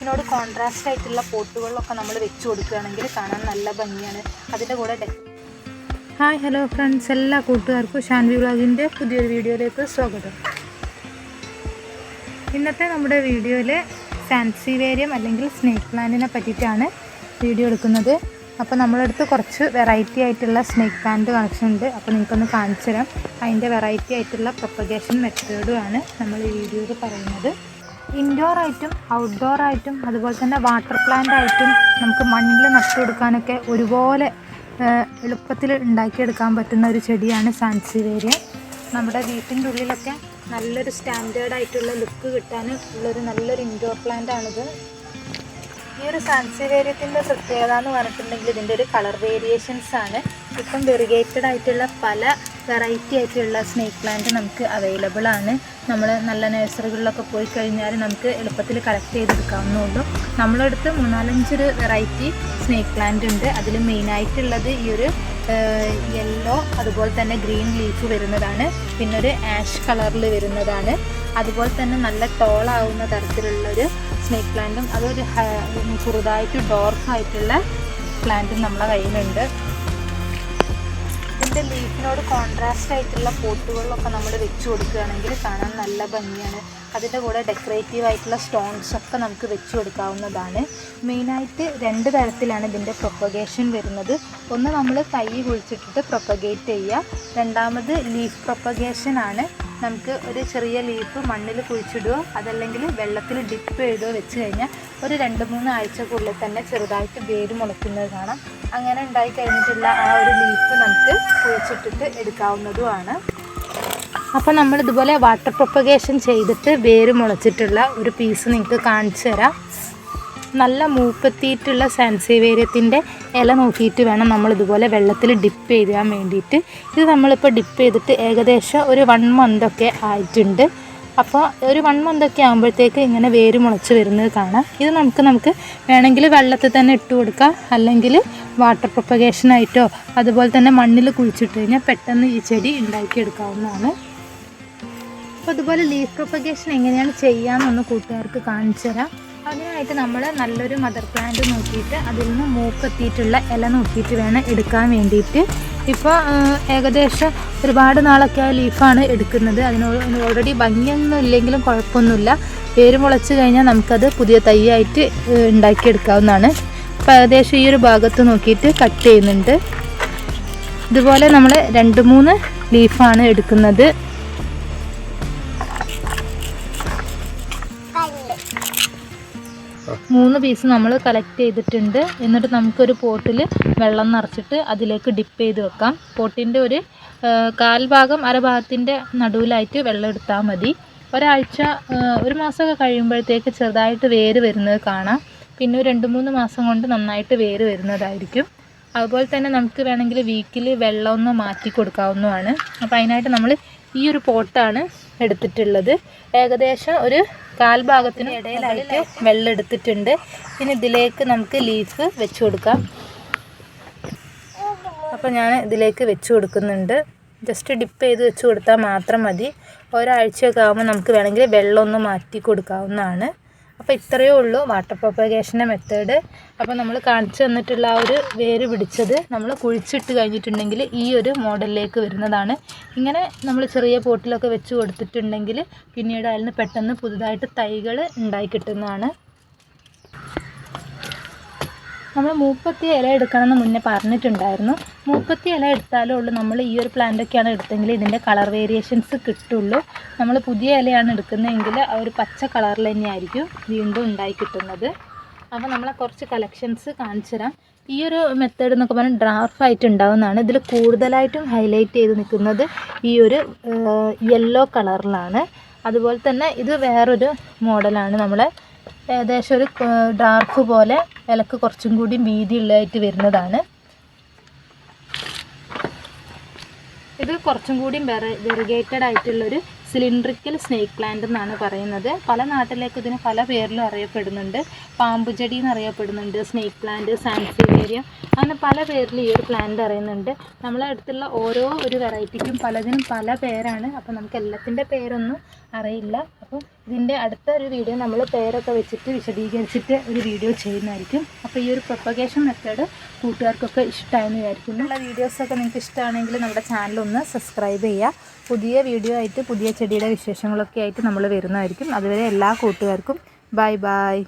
ഇതിനോട് കോൺട്രാസ്റ്റ് ആയിട്ടുള്ള പോട്ടുകളിലൊക്കെ നമ്മൾ വെച്ച് കൊടുക്കുകയാണെങ്കിൽ കാണാൻ നല്ല ഭംഗിയാണ്. അതിന്റെ കൂടെ ഹായ് ഹലോ ഫ്രണ്ട്സ് എല്ലാ കൂട്ടുകാർക്കും ഷാൻവി വ്ളോഗിന്റെ പുതിയൊരു വീഡിയോയിലേക്ക് സ്വാഗതം. ഇന്നത്തെ നമ്മുടെ വീഡിയോയിൽ ഫാൻസി വേരിയം അല്ലെങ്കിൽ സ്നേക്ക് പ്ലാന്റിനെ പറ്റിയിട്ടാണ് വീഡിയോ എടുക്കുന്നത്. അപ്പോൾ നമ്മളടുത്ത് കുറച്ച് വെറൈറ്റി ആയിട്ടുള്ള സ്നേക്ക് പ്ലാന്റ് കളക്ഷൻ ഉണ്ട്. അപ്പോൾ നിങ്ങൾക്കൊന്ന് കാണിച്ചു തരാം അതിന്റെ വെറൈറ്റി ആയിട്ടുള്ള പ്രൊപ്പഗേഷൻ മെത്തേഡുമാണ് നമ്മൾ ഈ വീഡിയോയിൽ പറയുന്നത്. ഇൻഡോർ ആയിട്ടും ഔട്ട്ഡോർ ആയിട്ടും അതുപോലെ തന്നെ വാട്ടർ പ്ലാന്റ് ആയിട്ടും നമുക്ക് മണ്ണിൽ നട്ടു കൊടുക്കാനൊക്കെ ഒരുപോലെ എളുപ്പത്തിൽ ഉണ്ടാക്കിയെടുക്കാൻ പറ്റുന്ന ഒരു ചെടിയാണ് സാൻസിവേരിയ. നമ്മുടെ വീട്ടിന്റെ ഉള്ളിലൊക്കെ നല്ലൊരു സ്റ്റാൻഡേർഡ് ആയിട്ടുള്ള ലുക്ക് കിട്ടാൻ ഉള്ളൊരു നല്ലൊരു ഇൻഡോർ പ്ലാന്റ് ആണിത്. ഈ ഒരു സാൻസിവേരിയത്തിന്റെ പ്രത്യേകത എന്ന് പറഞ്ഞിട്ടുണ്ടെങ്കിൽ ഇതിന്റെ ഒരു കളർ വേരിയേഷൻസ് ആണ്. ഇപ്പം വെറിഗേറ്റഡ് ആയിട്ടുള്ള പല വെറൈറ്റി ആയിട്ടുള്ള സ്നേക്ക് പ്ലാന്റ് നമുക്ക് അവൈലബിൾ ആണ്. നമ്മൾ നല്ല നഴ്സറികളിലൊക്കെ പോയി കഴിഞ്ഞാൽ നമുക്ക് എളുപ്പത്തിൽ കളക്ട് ചെയ്തെടുക്കാവുന്നതുള്ളൂ. നമ്മളടുത്ത് മൂന്നാലഞ്ചൊരു വെറൈറ്റി സ്നേക്ക് പ്ലാന്റ് ഉണ്ട്. അതിൽ മെയിനായിട്ടുള്ളത് ഈ ഒരു യെല്ലോ അതുപോലെ തന്നെ ഗ്രീൻ ലീഫ് വരുന്നതാണ്. പിന്നെ ഒരു ആഷ് കളറിൽ വരുന്നതാണ്. അതുപോലെ തന്നെ നല്ല ടോളാവുന്ന തരത്തിലുള്ളൊരു സ്നേക്ക് പ്ലാന്റും അതൊരു ചെറുതായിട്ട് ഡോർക്കായിട്ടുള്ള പ്ലാന്റും നമ്മളെ കയ്യിലുണ്ട്. ഇതിന്റെ ലീഫിനോട് കോൺട്രാസ്റ്റ് ആയിട്ടുള്ള പോട്ടുകളിലൊക്കെ നമ്മൾ വെച്ച് കൊടുക്കുകയാണെങ്കിൽ കാണാൻ നല്ല ഭംഗിയാണ്. അതിന്റെ കൂടെ ഡെക്കറേറ്റീവ് ആയിട്ടുള്ള സ്റ്റോൺസ് ഒക്കെ നമുക്ക് വെച്ച് കൊടുക്കാവുന്നതാണ്. മെയിനായിട്ട് രണ്ട് തരത്തിലാണ് ഇതിന്റെ പ്രൊപ്പഗേഷൻ വരുന്നത്. ഒന്ന് നമ്മൾ കൈ കുഴിച്ചിട്ടിട്ട് പ്രൊപ്പഗേറ്റ് ചെയ്യുക. രണ്ടാമത് ലീഫ് പ്രൊപ്പഗേഷൻ ആണ്. നമുക്ക് ഒരു ചെറിയ ലീഫ് മണ്ണിൽ കുഴിച്ചിടുകയോ അതല്ലെങ്കിൽ വെള്ളത്തിൽ ഡിപ്പ് ചെയ്തോ വെച്ച് കഴിഞ്ഞാൽ ഒരു രണ്ട് മൂന്ന് ആഴ്ചക്കുള്ളിൽ തന്നെ ചെറുതായിട്ട് വേര് മുളയ്ക്കുന്നത് കാണാം. അങ്ങനെ ഉണ്ടായി കഴിഞ്ഞിട്ടുള്ള ആ ഒരു ലീഫ് നമുക്ക് കുഴിച്ചിട്ടിട്ട് എടുക്കാവുന്നതുമാണ്. അപ്പോൾ നമ്മൾ ഇതുപോലെ വാട്ടർ പ്രൊപ്പഗേഷൻ ചെയ്തിട്ട് വേര് മുളച്ചിട്ടുള്ള ഒരു പീസ് നിങ്ങൾക്ക് കാണിച്ചു തരാം. നല്ല മൂപ്പെത്തിയിട്ടുള്ള സാൻസേവേരിയത്തിന്റെ ഇല നോക്കിയിട്ട് വേണം നമ്മൾ ഇതുപോലെ വെള്ളത്തിൽ ഡിപ്പ് ചെയ്യാൻ വേണ്ടിയിട്ട്. ഇത് നമ്മളിപ്പോൾ ഡിപ്പ് ചെയ്തിട്ട് ഏകദേശം ഒരു വൺ മന്തൊക്കെ ആയിട്ടുണ്ട്. അപ്പോൾ ഒരു വൺ മന്ത് ഒക്കെ ആകുമ്പോഴത്തേക്ക് ഇങ്ങനെ വേര് മുളച്ച് വരുന്നത് കാണാം. ഇത് നമുക്ക് നമുക്ക് വേണമെങ്കിൽ വെള്ളത്തിൽ തന്നെ ഇട്ട് കൊടുക്കാം. അല്ലെങ്കിൽ വാട്ടർ പ്രൊപ്പഗേഷനായിട്ടോ അതുപോലെ തന്നെ മണ്ണിൽ കുഴിച്ചിട്ട് കഴിഞ്ഞാൽ പെട്ടെന്ന് ഈ ചെടി ഉണ്ടാക്കിയെടുക്കാവുന്നതാണ്. അപ്പോൾ അതുപോലെ ലീഫ് പ്രൊപ്പഗേഷൻ എങ്ങനെയാണ് ചെയ്യാമെന്നൊന്ന് കൂട്ടുകാർക്ക് കാണിച്ചു തരാം. അതിനായിട്ട് നമ്മൾ നല്ലൊരു മദർ പ്ലാന്റ് നോക്കിയിട്ട് അതിൽ നിന്ന് മൂക്കെത്തിയിട്ടുള്ള ഇല നോക്കിയിട്ട് വേണം എടുക്കാൻ വേണ്ടിയിട്ട്. ഇപ്പോൾ ഏകദേശം ഒരുപാട് നാളൊക്കെ ആ ലീഫാണ് എടുക്കുന്നത്. അതിന് ഓൾറെഡി ഭംഗിയൊന്നും ഇല്ലെങ്കിലും കുഴപ്പമൊന്നുമില്ല. വേര് മുളച്ച് കഴിഞ്ഞാൽ നമുക്കത് പുതിയ തൈയായിട്ട് ഉണ്ടാക്കിയെടുക്കാവുന്നതാണ്. അപ്പോൾ ഏകദേശം ഈ ഒരു ഭാഗത്ത് നോക്കിയിട്ട് കട്ട് ചെയ്യുന്നുണ്ട്. ഇതുപോലെ നമ്മൾ രണ്ട് മൂന്ന് ലീഫാണ് എടുക്കുന്നത്. മൂന്ന് പീസ് നമ്മൾ കളക്ട് ചെയ്തിട്ടുണ്ട്. എന്നിട്ട് നമുക്കൊരു പോട്ടിൽ വെള്ളം നിറച്ചിട്ട് അതിലേക്ക് ഡിപ്പ് ചെയ്ത് വെക്കാം. പോട്ടിന്റെ ഒരു കാൽ ഭാഗം അര നടുവിലായിട്ട് വെള്ളം എടുത്താൽ മതി. ഒരാഴ്ച ഒരു മാസമൊക്കെ കഴിയുമ്പോഴത്തേക്ക് ചെറുതായിട്ട് വേര് വരുന്നത് കാണാം. പിന്നെ രണ്ട് മൂന്ന് മാസം കൊണ്ട് നന്നായിട്ട് വേര് വരുന്നതായിരിക്കും. അതുപോലെ തന്നെ നമുക്ക് വേണമെങ്കിൽ വീക്കിൽ വെള്ളം ഒന്ന് മാറ്റി കൊടുക്കാവുന്നതാണ്. അപ്പോൾ അതിനായിട്ട് നമ്മൾ ഈ ഒരു പോട്ടാണ് എടുത്തിട്ടുള്ളത്. ഏകദേശം ഒരു കാൽ ഭാഗത്തിന് ഇടയിലായിട്ട് വെള്ളം എടുത്തിട്ടുണ്ട് ഇനി ഇതിലേക്ക് നമുക്ക് ലീഫ് വെച്ച് കൊടുക്കാം. അപ്പോൾ ഞാൻ ഇതിലേക്ക് വെച്ച് കൊടുക്കുന്നുണ്ട്. ജസ്റ്റ് ഡിപ്പ് ചെയ്ത് വെച്ച് കൊടുത്താൽ മാത്രം മതി. ഒരാഴ്ചയൊക്കെ ആകുമ്പോൾ നമുക്ക് വേണമെങ്കിൽ വെള്ളമൊന്ന് മാറ്റി കൊടുക്കാവുന്നതാണ്. അപ്പോൾ ഇത്രയേ ഉള്ളൂ വാട്ടർ പ്രൊപ്പഗേഷന്റെ മെത്തേഡ് അപ്പോൾ നമ്മൾ കാണിച്ചു തന്നിട്ടുള്ള ആ ഒരു വേര് പിടിച്ചത് നമ്മൾ കുഴിച്ചിട്ട് കഴിഞ്ഞിട്ടുണ്ടെങ്കിൽ ഈ ഒരു മോഡലിലേക്ക് വരുന്നതാണ്. ഇങ്ങനെ നമ്മൾ ചെറിയ പോട്ടിലൊക്കെ വെച്ച് കൊടുത്തിട്ടുണ്ടെങ്കിൽ പിന്നീട് അതിൽ നിന്ന് പെട്ടെന്ന് പുതുതായിട്ട് തൈകൾ ഉണ്ടായി കിട്ടുന്നതാണ്. നമ്മൾ മൂപ്പത്തി ഇല എടുക്കണമെന്ന് മുന്നേ പറഞ്ഞിട്ടുണ്ടായിരുന്നു. മൂപ്പത്തി ഇല എടുത്താലേ ഉള്ളൂ നമ്മൾ ഈ ഒരു പ്ലാന്റൊക്കെയാണ് എടുത്തെങ്കിൽ ഇതിന്റെ കളർ വേരിയേഷൻസ് കിട്ടുള്ളൂ. നമ്മൾ പുതിയ ഇലയാണ് എടുക്കുന്നതെങ്കിൽ ആ ഒരു പച്ച കളറിൽ തന്നെയായിരിക്കും വീണ്ടും ഉണ്ടായി കിട്ടുന്നത്. അപ്പോൾ നമ്മളെ കുറച്ച് കളക്ഷൻസ് കാണിച്ചു തരാം. ഈ ഒരു മെത്തേഡ് എന്നൊക്കെ പറഞ്ഞാൽ ഡ്രാഫ് ആയിട്ട് ഉണ്ടാവുന്നതാണ്. ഇതിൽ കൂടുതലായിട്ടും ഹൈലൈറ്റ് ചെയ്ത് നിൽക്കുന്നത് ഈ ഒരു യെല്ലോ കളറിലാണ് അതുപോലെ തന്നെ ഇത് വേറൊരു മോഡലാണ് നമ്മളെ ഏകദേശം ഒരു ഡാർക്ക് പോലെ ഇലക്ക് കുറച്ചും കൂടി വീതിയുള്ളതായിട്ട് വരുന്നതാണ്. ഇത് കുറച്ചും കൂടി വെറിഗേറ്റഡ് ആയിട്ടുള്ളൊരു സിലിണ്ട്രിക്കൽ സ്നേക്ക് പ്ലാന്റ് എന്നാണ് പറയുന്നത്. പല നാട്ടിലേക്ക് ഇതിന് പല പേരിലും അറിയപ്പെടുന്നുണ്ട്. പാമ്പുചെടി എന്ന് അറിയപ്പെടുന്നുണ്ട് സ്നേക്ക് പ്ലാന്റ് സാൻസിവേരിയം അങ്ങനെ പല പേരിൽ ഈ ഒരു പ്ലാന്റ് അറിയുന്നുണ്ട്. നമ്മളെ അടുത്തുള്ള ഓരോ ഒരു വെറൈറ്റിക്കും പലതിനും പല പേരാണ്. അപ്പോൾ നമുക്ക് എല്ലാത്തിന്റെ പേരൊന്നും അറിയില്ല. അപ്പോൾ ഇതിന്റെ അടുത്ത ഒരു വീഡിയോ നമ്മൾ പേരൊക്കെ വെച്ചിട്ട് വിശദീകരിച്ചിട്ട് ഒരു വീഡിയോ ചെയ്യുന്നതായിരിക്കും. അപ്പോൾ ഈ ഒരു പ്രൊപ്പഗേഷൻ മെത്തേഡ് കൂട്ടുകാർക്കൊക്കെ ഇഷ്ടമായെന്ന് വിചാരിക്കുന്നു. ഉള്ള വീഡിയോസൊക്കെ നിങ്ങൾക്ക് ഇഷ്ടമാണെങ്കിൽ നമ്മുടെ ചാനൽ ഒന്ന് സബ്സ്ക്രൈബ് ചെയ്യുക. പുതിയ വീഡിയോ ആയിട്ട് പുതിയ ചെടിയുടെ വിശേഷങ്ങളൊക്കെ ആയിട്ട് നമ്മൾ വരുന്നതായിരിക്കും. അതുവരെ എല്ലാ കൂട്ടുകാർക്കും ബൈ ബൈ